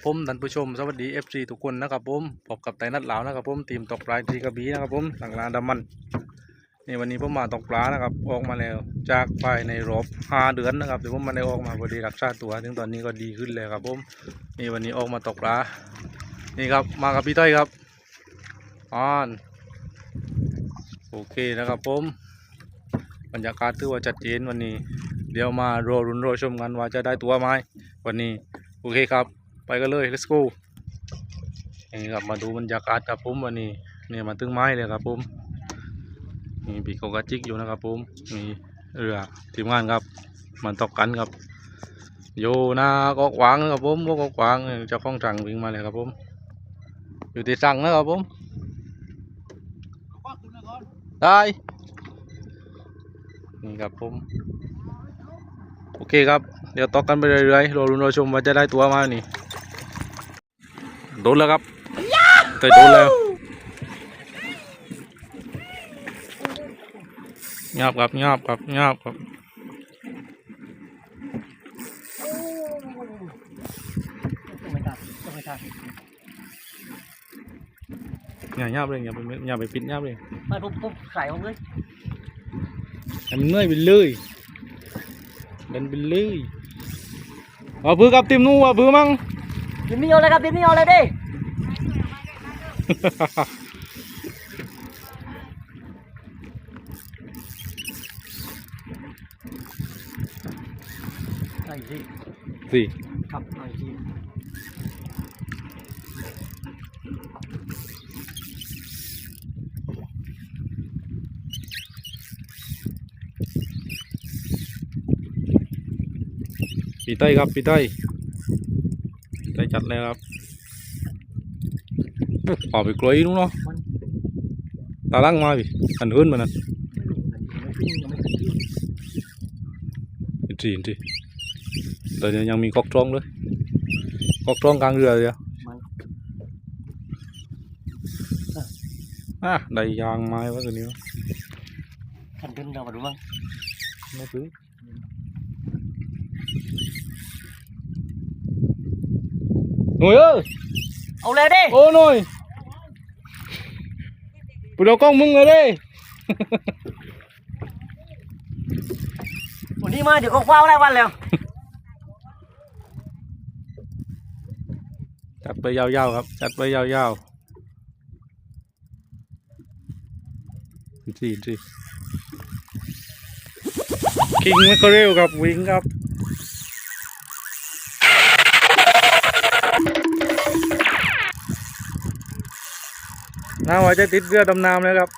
ับผมท่านผู้ชมสวัสดี FC ทุกคนนะครับผมพบกับไตนัดเหลานะครับผมทีมตกปลาทีกระบี่นะครับผมหลังลานดำมันนี่วันนี้ผมมาตกปลานะครับออกมาแล้ว จากภายในรอบห้าเดือนนะครับเดี๋ยวผมมาได้ออกมาพอดีรักษาตัวถึงตอนนี้ก็ดีขึ้นแล้วครับผมนี่วันนี้ออกมาตกปลานี่ครับมากับพี่ต้อยครับอ่อนโอเคนะครับผมบรรยากาศถือว่าชัดเจนวันนี้ เดี๋ยวมารอรุนรอชมกันว่าจะได้ตัวไหมวันนี้โอเคครับ ไปกันเลย let's go นี่ครับมาดูบรรยากาศครับผมวันนี้เนี่ยมาตึงไม้เลยครับผมมีปีกกระจิกอยู่นะครับผมมีเรือทีมงานครับ มันตกกันครับอยู่หน้าก็ขวางนะครับผมก็ขวางเจ้าของจังวิ่งมาเลยครับผม อยู่ที่สั่งนะครับผมได้นี่ครับผมโอเคครับ เดี๋ยวตอกกันไปเรื่อยๆรอรุนรอชมว่าจะได้ตัวมาหนี่ โดนแล้วครับแต่โดนแล้วงาบครับงาบครับงาบครับต้องไม่ทันต้องไม่ทันอย่าหยาบเลยอย่าไปอย่าไปปิดหยาบเลยไม่ปุ๊บปุ๊บใส่ผมเลยให้มันเนื่อยไปเลยเดินไปเลยเอาพื้นกับติมนู่เอาพื้นมั้ง ดิมนี่เอาเลยครับดิมนี่เอาเลยดิหน่อยสิสี่ครับหน่อยสิปีเต้ยครับปีเต้ยปีเต้ยจั ดเลยครับออกไปกลอยนู้นเนาะตาลังมาพี่อันหื้นมานั่นไม่ขึ้นยังไม่ขึ้นอินทรีอินทรีแต่เนี่ยยังมีกอกตรองเลยกอกตรองกลางเรือเลยอะอะได้ยางไม้วะตัวนี้วะทันขึ้นเรามาดูบ้างไม่ถึง หน่วยเอ้ยเอาเลยดิโอ้หน่อยปุดเอากล้องมึงเลยเด้วันนี้มาเดี๋ยวก็คว้าได้วันแล้วจัดไปยาวๆครับ จัดไปยาวๆอินทรีอินทรีคิงไม่ก็เร็วครับวิ่งครับ น้าว่าจะติดเรือดำน้ำเลยครับ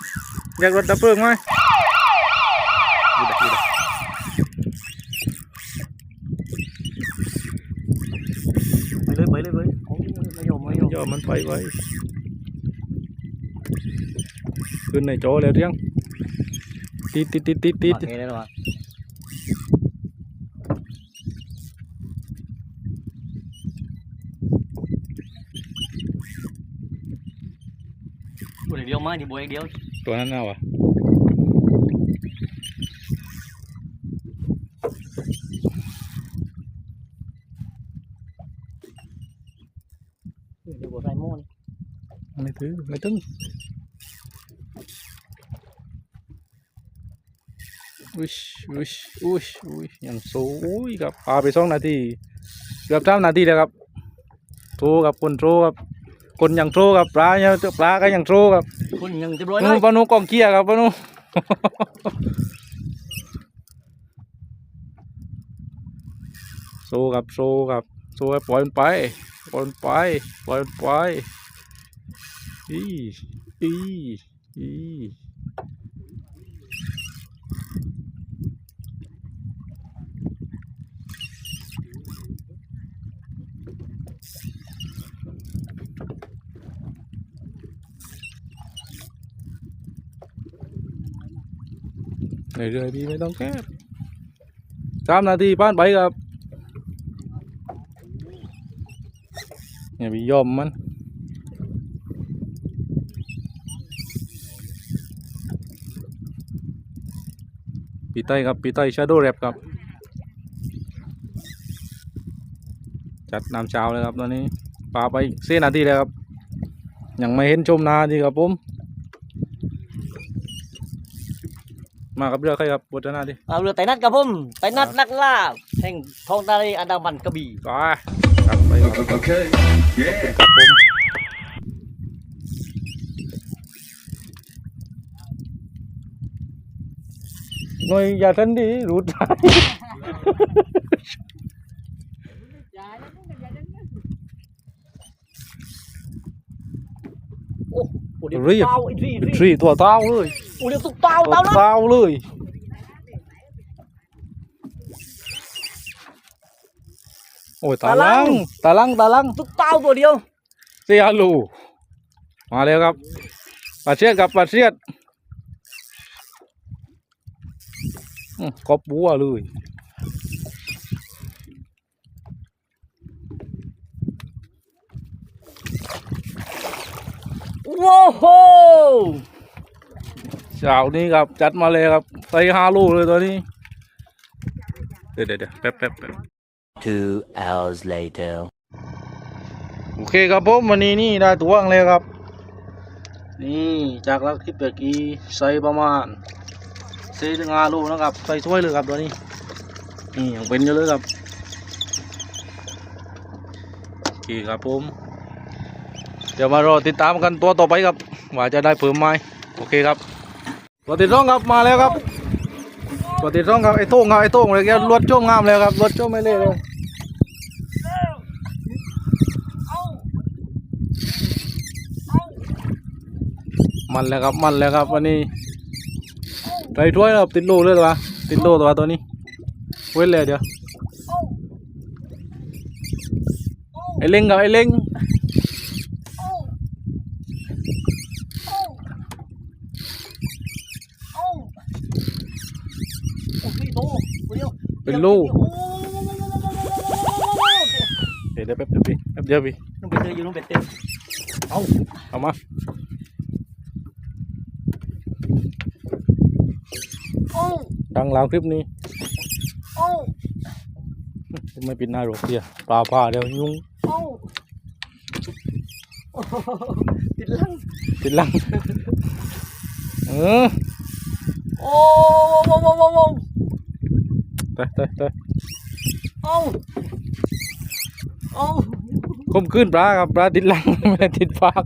อยากรถดับเพลิงไหมอยู่ดักอยู่ดักไปเลยไปเลยไปเลยโอ้ยไม่ยอมไม่ยอมย่อมันไปไว้ขึ้นในโจแล้วเรียงติดติดติดติดติดโอเคได้แล้ววะบุหรี่เมาดิบุหรี่เดียว ตัวนั้นเอาอะเดี๋ยวบุหรี่โม่นไม่ถือไม่ตึงอุ้ยอุ้ยอุ้ยอุ้ยยังสูอุ้ยครับพาไปสองนาทีเกือบสามนาทีแล้วครับโทรกับคนโทรครับ คนยังโทรกับปลายังปลาก็ยังโทรครับคุณยังจะรวยเลนู่นยปานุกองเกียร์ครับปานุโซครับโซครับโซให้ปล่อยมันไปปล่อยมันไปปล่อยมันไปอีอีอี เรื่อยๆพี่ไม่ต้องแคบสามนาทีผ่านไปครับอย่าไปยอมมันปีไต้ครับปีไต้ชาโดแรปครับ จัดน้ำเช้าเลยครับตอนนี้ปลาไปเส้นนาทีเลยครับ ยังไม่เห็นชมนาดีครับผม มากับเรือใครครับบทนาดิเอาเรือไต่นัดครับผมไต่นัดนักล่าแห่งท้องทะเลอันดามันกระบี่ไปครับไปครับ Okay. Yeah. ครับผมหน่วยอย่าทันดีรูดไป โอ้โห เดี๋ยวเรียบเต้าไอ้ที่ทรีตัวเต้าเลยโอ้เดี๋ยวตุกเต้าตัวเต้านะเต้าเลยโอ้ยตาลังตาลังตาลังตุกเต้าตัวเดียวเสียลูมาแล้วครับปลาเชียดกับปลาเชียดอื้อกบบัวเลย ว้โหเช้านี้ครับจัดมาเลยครับใส่ห้าลูกเลยตัวนี้ เดี๋ยวเดี๋ยวเดี๋ยวแป๊บแป๊บแป๊บ Two hours later. โอเคครับผมวันนี้นี่ได้ตัวอังเลยครับ นี่จากลักที่เปียกีใส่ประมาณสี่ถึงห้าลูกนะครับใส่ถ้วยเลยครับตัวนี้นี่ยังเป็นอยู่เลยครับโอเคครับผม เดี๋ยวมารอติดตามกันตัวต่อไปครับ ว่าจะได้เพิ่มไหมโอเคครับตัวติดร่องครับมาแล้วครับตัวติดร่องครับไอ้โต้งครับไอ้โต้งเลยแกรวดโจ้งงามเลยครับรวดโจ้งไม่เละเลยมันแล้วครับมันแล้วครับวันนี้ไรถ้วยครับติดโลเลยตัวติดโลตัวตัวนี้เว้นเลยเดี๋ยวไอ้เล้งครับไอ้เล้ง โอ้ยโตตัว เดียวเป็นโลเดี๋ยวเดี๋ยวแป๊บเดียวพี่แป๊บเดียวพี่นุ่มเป็ดเตยอยู่นุ่มเป็ดเต็มเอาเอามาโอ้ดังหลังคลิปนี้โอ้ไม่ปิดหน้าหรอกเดียวปลาผ้าเดี๋ยวยุ่งโอ้ติดลังติดหลังเออโอ้โว้ โว้โว้โว้ไปไปไปโอ้โอ้ก้มขึ้นปลาครับปลาติดหลังไม่ได้ติดฟาก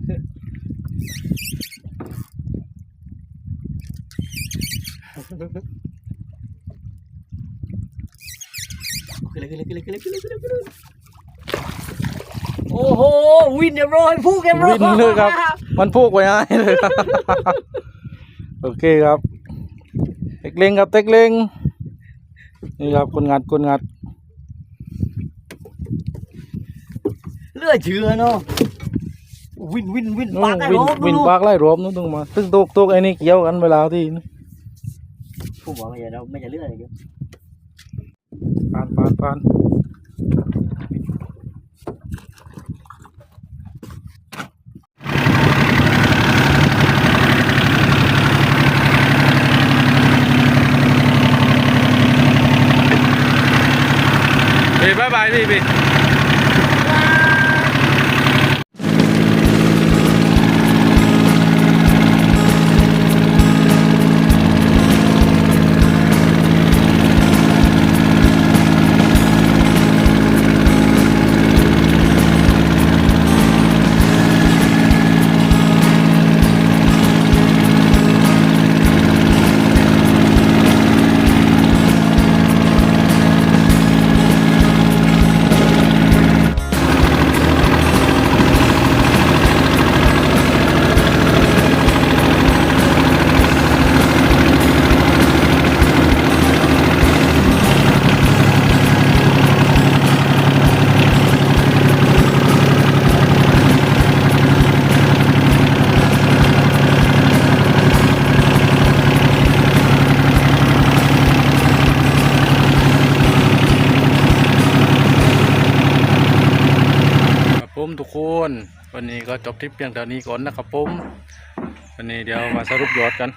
ขึ้นเลยขึ้นเลยขึ้นเลยขึ้นเลยขึ้นเลยขึ้นเลยโอ้โหวินเรียบร้อยพูกเรียบร้อยวินเลยครับ มันพูกไว้ให้เลยโอเคครับเต็กเล็งครับเต็กเล็ง นี่ครับคนงัดคนงัดเลือดเชื่อเนาะวินวินวินนู่ปากนไอ้วินรอบวินดูปากไล่รวมนู่นต้องมาตึ้งตุกตุกไอ้นี่เกี่ยวกันเวลาที่นี่ผมบอกไม่ใช่เราไม่ใช่เลือดอะไรเดียวปานปานปาน พี่บายบ จบทริปเพียงเท่านี้ก่อนนะครับผมวันนี้เดี๋ยวมาสรุปยอดกัน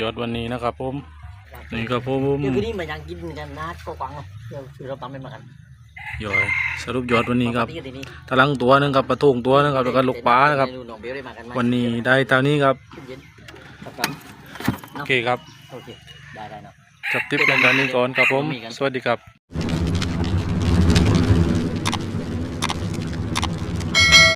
ยอดวันนี้นะครับผมนี่ครับผมเดี๋ยวคืนนี้มายังกินกันนะก็กวางเนาะเดี๋ยวคือเราตามไปมากันยอยสรุปยอดวันนี้ครับปกติทีนี้ตะลังตัวหนึงครับปลาทูงตัวหนึงครับแล้วก็ลูกปลานะครับน้องเบลได้มากันไหมวันนี้ได้เท่านี้ครับเย็นครับครับโอเคครับโอเคได้ได้เนาะจับทิปลงตอนนี้ก่อนครับผม สวัสดีครับ